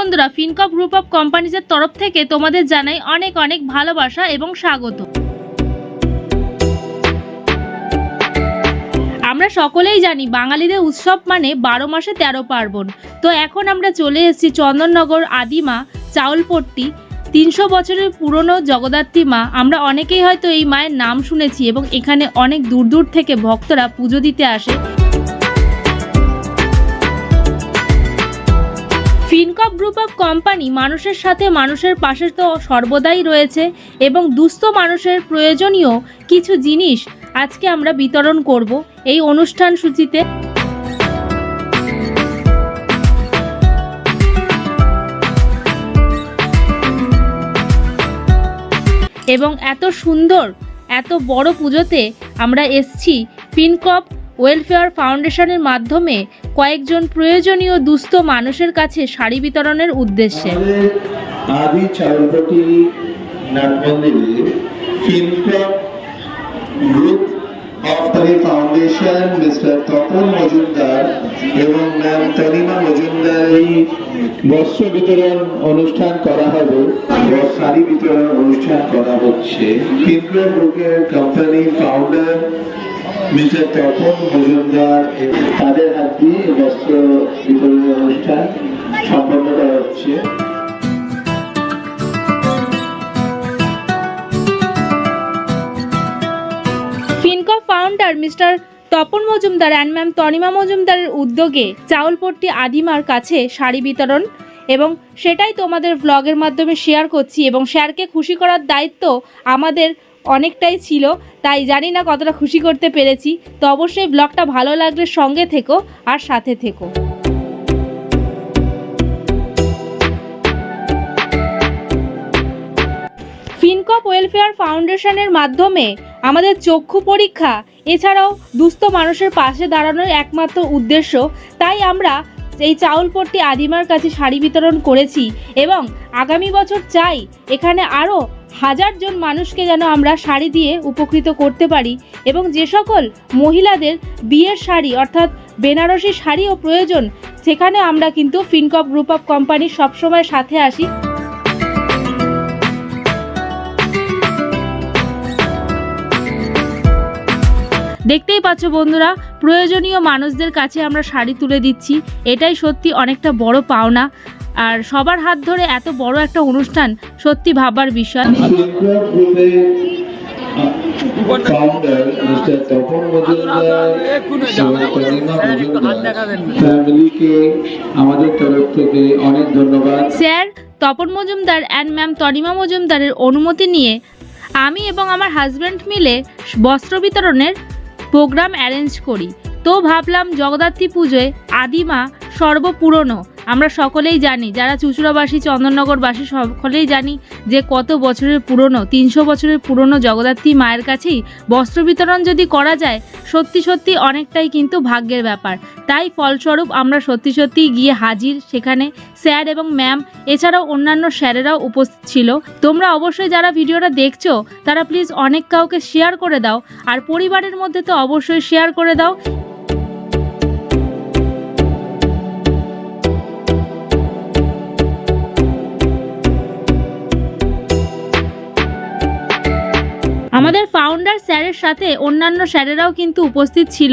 বন্ধুরা ফিনকপ group of কোম্পানিজের তরফ থেকে তোমাদের জানাই অনেক অনেক ভালোবাসা এবং স্বাগত। আমরা সকলেই জানি বাঙালিদের উৎসব মানে বারো মাসে তেরো পার্বণ। তো এখন আমরা চলে এসেছি চন্দননগর আদিমা চাউলপট্টি। তিনশো বছরের পুরনো জগদ্ধাত্রী মা। আমরা অনেকেই হয়তো এই মায়ের নাম শুনেছি এবং এখানে অনেক দূর দূর থেকে ভক্তরা পুজো দিতে আসে। ফিনকপ গ্রুপ অফ কোম্পানি মানুষের সাথে মানুষের পাশে তো সর্বদাই রয়েছে এবং দুস্থ মানুষের প্রয়োজনীয় কিছু জিনিস আজকে আমরা বিতরণ করব এই অনুষ্ঠান সূচিতে। এবং এত সুন্দর, এত বড় পুজোতে আমরা এসছি ফিনকপ ওয়েলফেয়ার ফাউন্ডেশনের মাধ্যমে কয়েকজন প্রয়োজনীয় দুস্থ মানুষের কাছে শাড়ি বিতরণের উদ্দেশ্যে। অনুষ্ঠান করা হচ্ছে। মিস্টার তপন মজুমদার তাদের হাত দিয়ে বস্ত্র বিতরণ অনুষ্ঠান সম্পন্ন করা হচ্ছে। Founder mister Tapan Majumdar and ma'am Tanima মজুমদারের উদ্যোগে চাউলপট্টি আদিমার কাছে শাড়ি বিতরণ এবং সেটাই তোমাদের ব্লগের মাধ্যমে শেয়ার করছি এবং শেয়ারকে খুশি করার দায়িত্ব আমাদের অনেকটাই ছিল, তাই জানি না কতটা খুশি করতে পেরেছি। তো অবশ্যই ব্লগটা ভালো লাগলে সঙ্গে থেকো আর সাথে থেকো। ফিনকপ ওয়েলফেয়ার ফাউন্ডেশনের মাধ্যমে আমাদের চক্ষু পরীক্ষা, এছাড়াও দুস্থ মানুষের পাশে দাঁড়ানোর একমাত্র উদ্দেশ্য। তাই আমরা এই চাউলপট্টি আদিমার কাছে শাড়ি বিতরণ করেছি এবং আগামী বছর চাই এখানে আরও হাজারজন মানুষকে যেন আমরা শাড়ি দিয়ে উপকৃত করতে পারি এবং যে সকল মহিলাদের বিয়ের শাড়ি অর্থাৎ বেনারসি শাড়িও প্রয়োজন, সেখানে আমরা কিন্তু ফিনকপ গ্রুপ অফ কোম্পানি সবসময় সাথে আসি। দেখতেই পাচ্ছ বন্ধুরা, প্রয়োজনীয় মানুষদের কাছে আমরা শাড়ি তুলে দিচ্ছি। এটাই সত্যি অনেকটা বড় পাওনা। আর সবার হাত ধরে এত বড় একটা অনুষ্ঠান সত্যি ভাবার বিষয়। গ্রুপের তপন মজুমদার এবং তনিমা মজুমদার ফ্যামিলিকে আমাদের তরফ থেকে অনেক ধন্যবাদ। Sir Tapan Majumdar and ma'am Tanima মজুমদারের অনুমতি নিয়ে আমি এবং আমার হাজব্যান্ড মিলে বস্ত্র বিতরণের প্রোগ্রাম অ্যারেঞ্জ করি। তো ভাবলাম জগদ্ধাত্রী পুজোয় আদিমা সর্বপুরনো আমরা সকলেই জানি, যারা চুচুড়াবাসী, চন্দননগরবাসী, সকলেই জানি যে কত বছরের পুরনো, তিনশো বছরের পুরনো জগদ্ধাত্রী মায়ের কাছেই বস্ত্র বিতরণ যদি করা যায়, সত্যি সত্যি অনেকটাই কিন্তু ভাগ্যের ব্যাপার। তাই ফলস্বরূপ আমরা সত্যি সত্যি গিয়ে হাজির সেখানে স্যার এবং ম্যাম, এছাড়াও অন্যান্য স্যারেরাও উপস্থিত ছিল। তোমরা অবশ্যই যারা ভিডিওটা দেখছ, তারা প্লিজ অনেক কাউকে শেয়ার করে দাও, আর পরিবারের মধ্যে তো অবশ্যই শেয়ার করে দাও। আমাদের ফাউন্ডার স্যারের সাথে অন্যান্য স্যারেরাও কিন্তু উপস্থিত ছিল।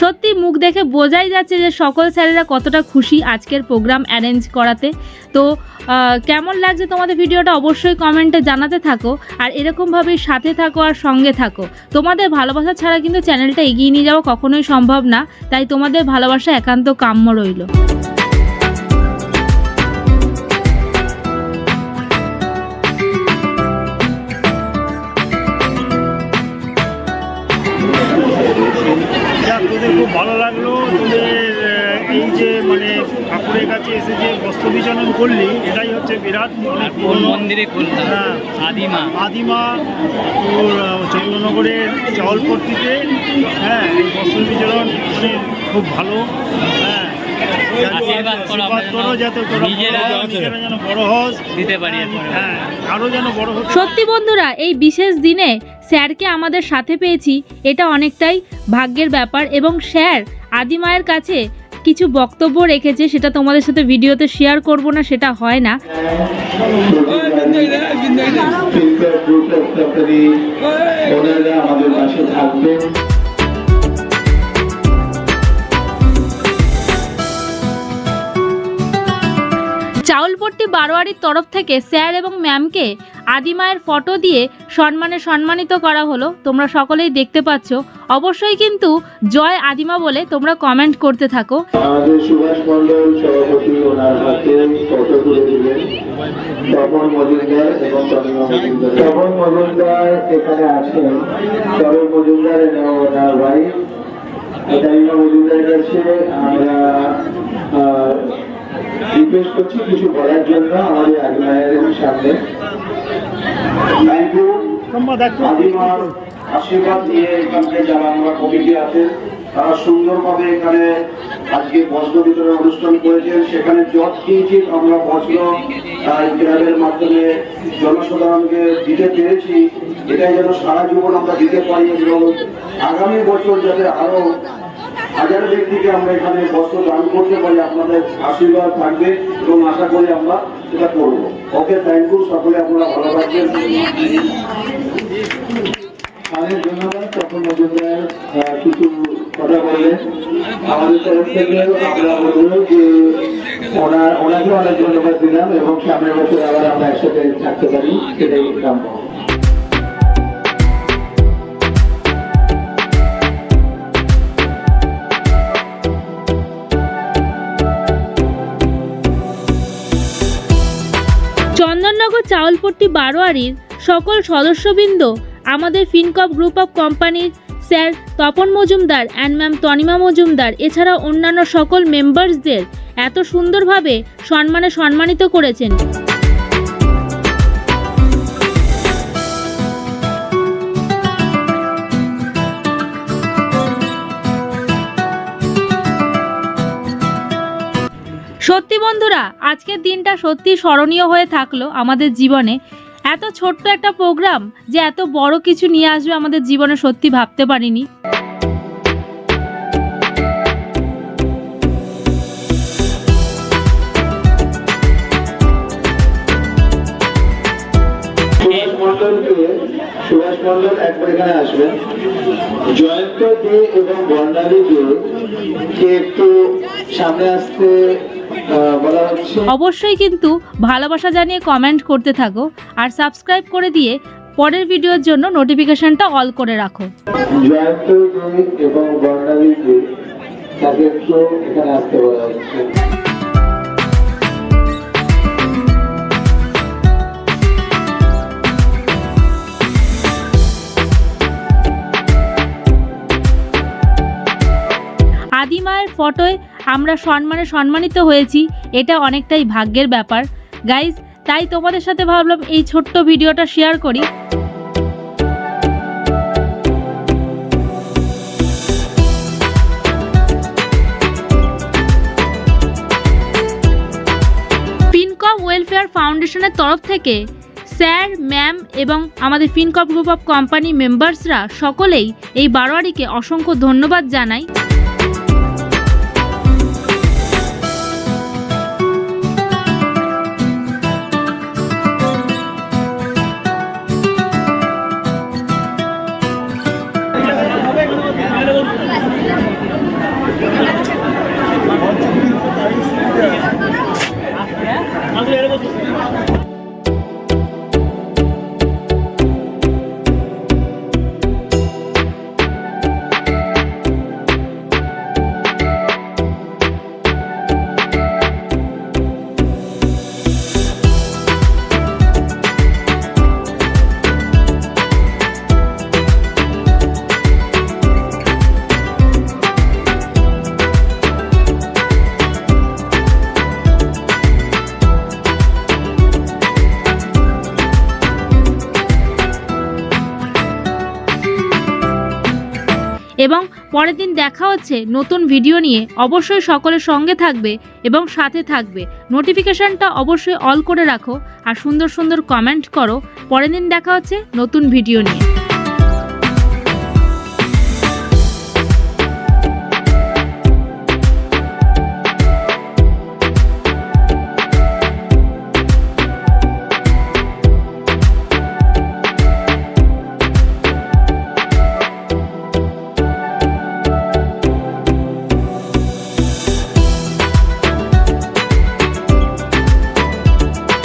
সত্যি মুখ দেখে বোঝাই যাচ্ছে যে সকল স্যারেরা কতটা খুশি আজকের প্রোগ্রাম অ্যারেঞ্জ করাতে। তো কেমন লাগছে তোমাদের ভিডিওটা অবশ্যই কমেন্টে জানাতে থাকো। আর এরকমভাবেই সাথে থাকো আর সঙ্গে থাকো। তোমাদের ভালোবাসা ছাড়া কিন্তু চ্যানেলটা এগিয়ে নিয়ে যাওয়া কখনোই সম্ভব না। তাই তোমাদের ভালোবাসা একান্ত কাম্য রইল। খুব ভালো লাগল। তোদের এই যে মানে ঠাকুরের কাছে এসে যে বস্ত্র বিচরণ করলি এটাই হচ্ছে বিরাট অনেক কোন মন্দিরে হ্যাঁ। আদিমা। আদিমা তোর চন্দ্রনগরের চাউলপট্টিতে হ্যাঁ এই বস্ত্র বিচরণ মানে খুব ভালো। হ্যাঁ আশীর্বাদ করো করো যাতে নিজেরা বড় হও, নিজেরা যেন বড় হস দিতে পারি হ্যাঁ আরও যেন বড় হতে সত্যি বন্ধুরা এই বিশেষ দিনে স্যারকে আমাদের সাথে পেয়েছি। এটা অনেকটাই ভাগ্যের ব্যাপার এবং স্যার আদিমায়ের কাছে কিছু বক্তব্য রেখেছে সেটা তোমাদের সাথে ভিডিওতে শেয়ার করব না সেটা হয় না। আমাদের পাশে থাকবেন চাউলপট্টি বারোয়ারির তরফ থেকে স্যার এবং ম্যামকে আদিমায়ের ফটো দিয়ে সম্মানে সম্মানিত করা হলো। তোমরা সকলেই দেখতে পাচ্ছ। অবশ্যই কিন্তু জয় আদিমা বলে তোমরা কমেন্ট করতে থাকো। রিকোয়েস্ট করছি কিছু বলার জন্য আমাদের আজমায়ের সামনে। আদিমার আশীর্বাদ নিয়ে এখানে যারা আমরা কমিটি আছেন তারা সুন্দরভাবে এখানে আজকে বস্ত্র বিতরণ অনুষ্ঠান করেছেন। সেখানে যত কিঞ্চিত আমরা বস্ত্র ক্লাবের মাধ্যমে জনসাধারণকে দিতে পেরেছি। এটাই যেন সারা জীবন আমরা দিতে পারি এবং আগামী বছর যাতে আরও হাজার ব্যক্তিকে আমরা এখানে বস্ত্র দান করতে পারি, আপনাদের আশীর্বাদ থাকবে এবং আশা করি আমরা সেটা করব। ওকে থ্যাংক ইউ সকলে আপনারা ভালো থাকবেন। ধন্যবাদ, তখন মজুমদার কিছু কথা বললেন। আমাদের তরফ থেকে আমরা বলব যে ওনার ওনাকে অনেক ধন্যবাদ দিলাম এবং সামনের বছর আবার আমরা একসাথে থাকতে পারি, সেটাই চাউলপট্টি বারোয়ারির সকল সদস্যবৃন্দ আমাদের ফিনকপ গ্রুপ অফ কোম্পানির sir Tapan Majumdar and ma'am Tanima Majumdar এছাড়া অন্যান্য সকল মেম্বার্সদের এত সুন্দরভাবে সম্মানে সম্মানিত করেছেন। সত্যি বন্ধুরা, আজকের দিনটা সত্যি স্মরণীয় হয়ে থাকল আমাদের জীবনে। এত ছোট্ট একটা প্রোগ্রাম যে এত বড় কিছু নিয়ে আসবে আমাদের জীবনে সত্যি ভাবতে পারিনি। জয়ন্ত দে এবং বর্ণালী দে কে একটু সামনে আসতে অবশ্যই কিন্তু ভালোবাসা জানিয়ে কমেন্ট করতে থাকো আর সাবস্ক্রাইব করে দিয়ে পরের ভিডিওর জন্য নোটিফিকেশনটা অল করে রাখো। জয়ন্ত এবং বর্ণালী এখানে আসতে বলা হচ্ছে। আদিমায়ের ফটোয় আমরা সম্মানে সম্মানিত হয়েছি, এটা অনেকটাই ভাগ্যের ব্যাপার। গাইজ তাই তোমাদের সাথে ভাবলাম এই ছোট্ট ভিডিওটা শেয়ার করি। ফিনকম ওয়েলফেয়ার ফাউন্ডেশনের তরফ থেকে স্যার, ম্যাম এবং আমাদের ফিনকপ গ্রুপ অফ কোম্পানি মেম্বার্সরা সকলেই এই বারোয়ারিকে অসংখ্য ধন্যবাদ জানাই। এবং পরের দিন দেখা হচ্ছে নতুন ভিডিও নিয়ে। অবশ্যই সকলের সঙ্গে থাকবে এবং সাথে থাকবে। নোটিফিকেশানটা অবশ্যই অল করে রাখো আর সুন্দর সুন্দর কমেন্ট করো। পরের দিন দেখা হচ্ছে নতুন ভিডিও নিয়ে।